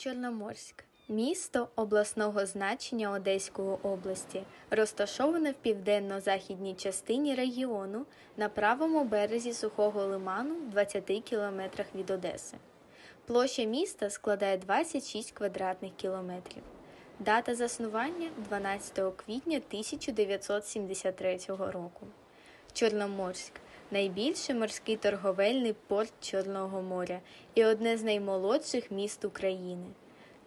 Чорноморськ місто обласного значення Одеської області, розташоване в південно-західній частині регіону на правому березі сухого лиману 20 кілометрах від Одеси. Площа міста складає 26 квадратних кілометрів. Дата заснування 12 квітня 1973 року. Чорноморськ найбільший морський торговельний порт Чорного моря і одне з наймолодших міст України.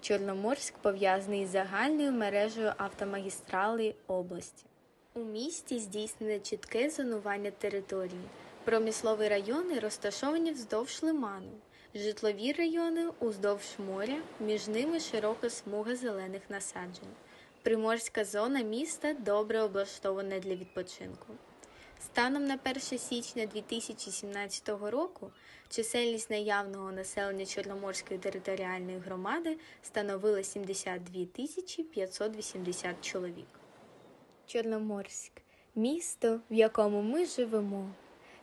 Чорноморськ пов'язаний з загальною мережею автомагістралей області. У місті здійснене чітке зонування території. Промислові райони розташовані вздовж лиману, житлові райони уздовж моря, між ними широка смуга зелених насаджень. Приморська зона міста добре облаштована для відпочинку. Станом на 1 січня 2017 року чисельність наявного населення Чорноморської територіальної громади становила 72 тисячі 580 чоловік. Чорноморськ місто, в якому ми живемо,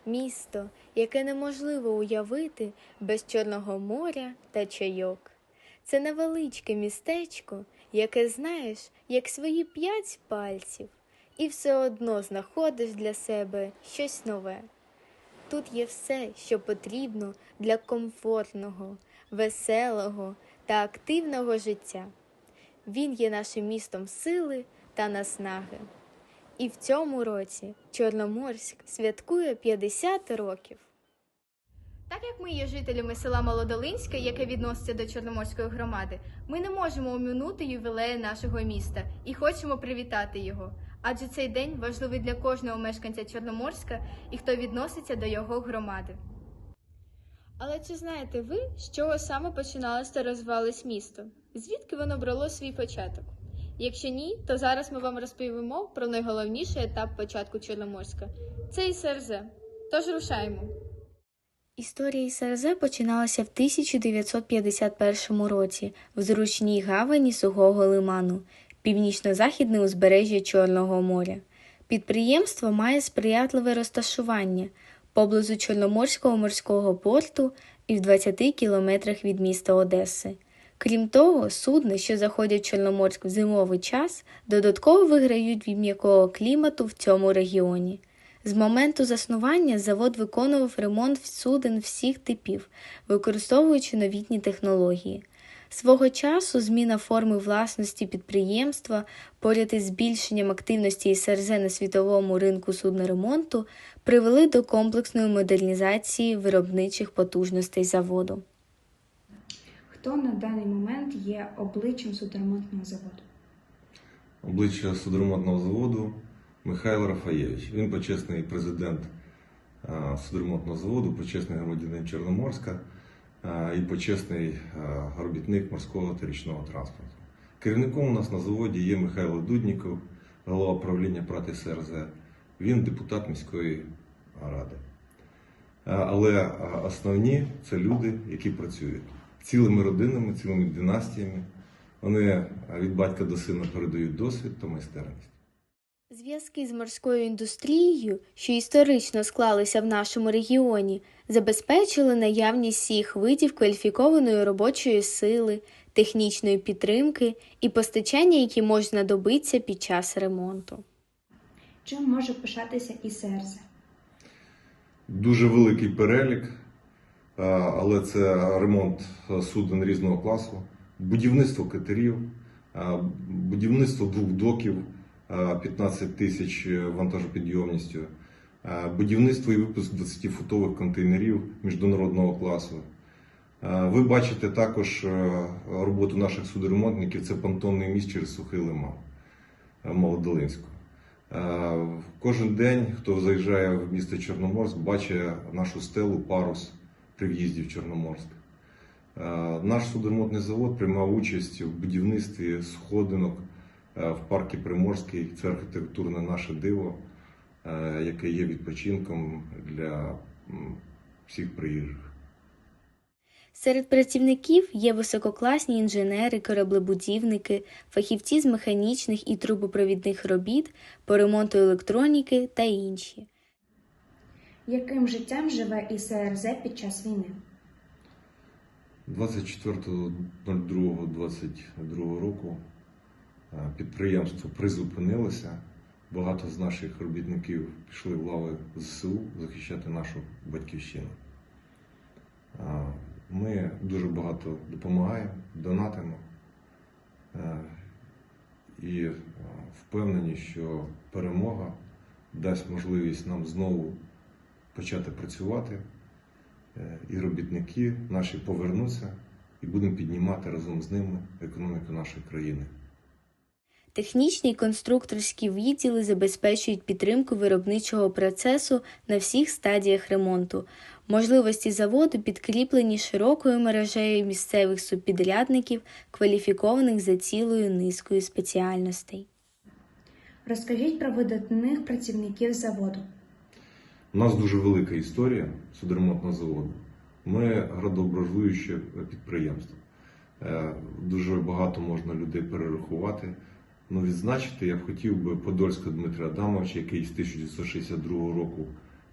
місто, яке неможливо уявити без Чорного моря та чайок. Це невеличке містечко, яке знаєш як свої п'ять пальців, і все одно знаходиш для себе щось нове. Тут є все, що потрібно для комфортного, веселого та активного життя. Він є нашим містом сили та наснаги. І в цьому році Чорноморськ святкує 50 років. Так як ми є жителями села Молодолинське, яке відноситься до Чорноморської громади, ми не можемо оминути ювілею нашого міста і хочемо привітати його. Адже цей день важливий для кожного мешканця Чорноморська і хто відноситься до його громади. Але чи знаєте ви, з чого саме починалось та розвивалось місто? Звідки воно брало свій початок? Якщо ні, то зараз ми вам розповімо про найголовніший етап початку Чорноморська це ІСРЗ. Тож рушаємо. Історія ІСРЗ починалася в 1951 році в зручній гавані Сухого лиману, північно-західне узбережжя Чорного моря. Підприємство має сприятливе розташування поблизу Чорноморського морського порту і в 20 кілометрах від міста Одеси. Крім того, судни, що заходять в Чорноморськ в зимовий час, додатково виграють від м'якого клімату в цьому регіоні. З моменту заснування завод виконував ремонт суден всіх типів, використовуючи новітні технології. Свого часу зміна форми власності підприємства поряд із збільшенням активності СРЗ на світовому ринку судноремонту привели до комплексної модернізації виробничих потужностей заводу. Хто на даний момент є обличчям судоремонтного заводу? обличчя судоремонтного заводу Михайло Рафаєвич. Він почесний президент судоремонтного заводу, почесний громадянин Чорноморська і почесний робітник морського та річного транспорту. Керівником у нас на заводі є Михайло Дудніков, голова правління прати СРЗ. Він депутат міської ради. Але основні це люди, які працюють цілими родинами, цілими династіями. Вони від батька до сина передають досвід та майстерність. Зв'язки з морською індустрією, що історично склалися в нашому регіоні, забезпечили наявність всіх видів кваліфікованої робочої сили, технічної підтримки і постачання, які можуть знадобитися під час ремонту. Чим може пишатися ІСРЗ? Дуже великий перелік, але це ремонт суден різного класу, будівництво катерів, будівництво двох доків 15 тисяч вантажопідйомністю, будівництво і випуск 20-футових контейнерів міжнародного класу. Ви бачите також роботу наших судоремонтників. Це понтонний міст через сухий лиман Молодолинську. Е, Кожен день, хто заїжджає в місто Чорноморськ, бачить нашу стелу парус при в'їзді в Чорноморськ. Е, Наш судоремонтний завод приймав участь в будівництві сходинок е, в парку Приморський. Це архітектурне наше диво, е, яке є відпочинком для всіх приїжджих. Серед працівників є висококласні інженери, кораблебудівники, фахівці з механічних і трубопровідних робіт по ремонту електроніки та інші. Яким життям живе ІСРЗ під час війни? 24.02.22 року е, підприємство призупинилося. Багато з наших робітників пішли в лави ЗСУ захищати нашу батьківщину. Е, Ми дуже багато допомагаємо, донатимо е, і е, впевнені, що перемога дасть можливість нам знову почати працювати, е, і робітники наші повернуться і будемо піднімати разом з ними економіку нашої країни. Технічні й конструкторські відділи забезпечують підтримку виробничого процесу на всіх стадіях ремонту. Можливості заводу підкріплені широкою мережею місцевих субпідрядників, кваліфікованих за цілою низкою спеціальностей. Розкажіть про видатних працівників заводу. У нас дуже велика історія судоремонтного заводу. Ми градообразуюче підприємство. Е, Дуже багато можна людей перерахувати. Ну, відзначити я б хотів би Подольського Дмитра Адамовича, який з 1962 року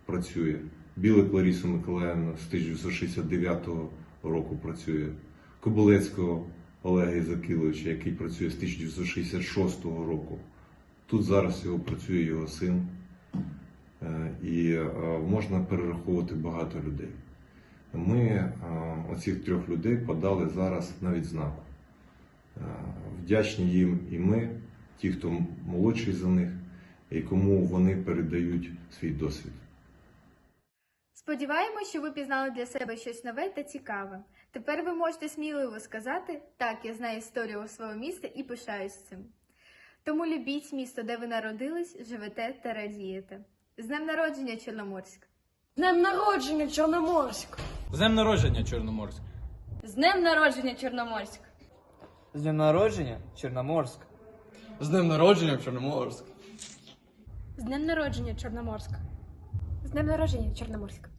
працює, Білик Ларісу Миколаївну з 1969 року працює, Кобилецького Олега Ізакиловича, який працює з 1966 року. Тут зараз його працює його син. Е, І е, можна перераховувати багато людей. Ми е, оцих трьох людей подали зараз на відзнаку. Е, Вдячні їм і ми, ті, хто молодший за них, і кому вони передають свій досвід. Сподіваємось, що ви пізнали для себе щось нове та цікаве. Тепер ви можете сміливо сказати: так, я знаю історію свого міста і пишаюсь цим. Тому любіть місто, де ви народились, живете та радієте. З днем народження, Чорноморськ! З днем народження, Чорноморськ! З днем народження, Чорноморськ! З днем народження, Чорноморськ! З днем народження, Чорноморськ. З днем народження, Чорноморськ! З днем народження, Чорноморськ! З днем народження, Чорноморськ!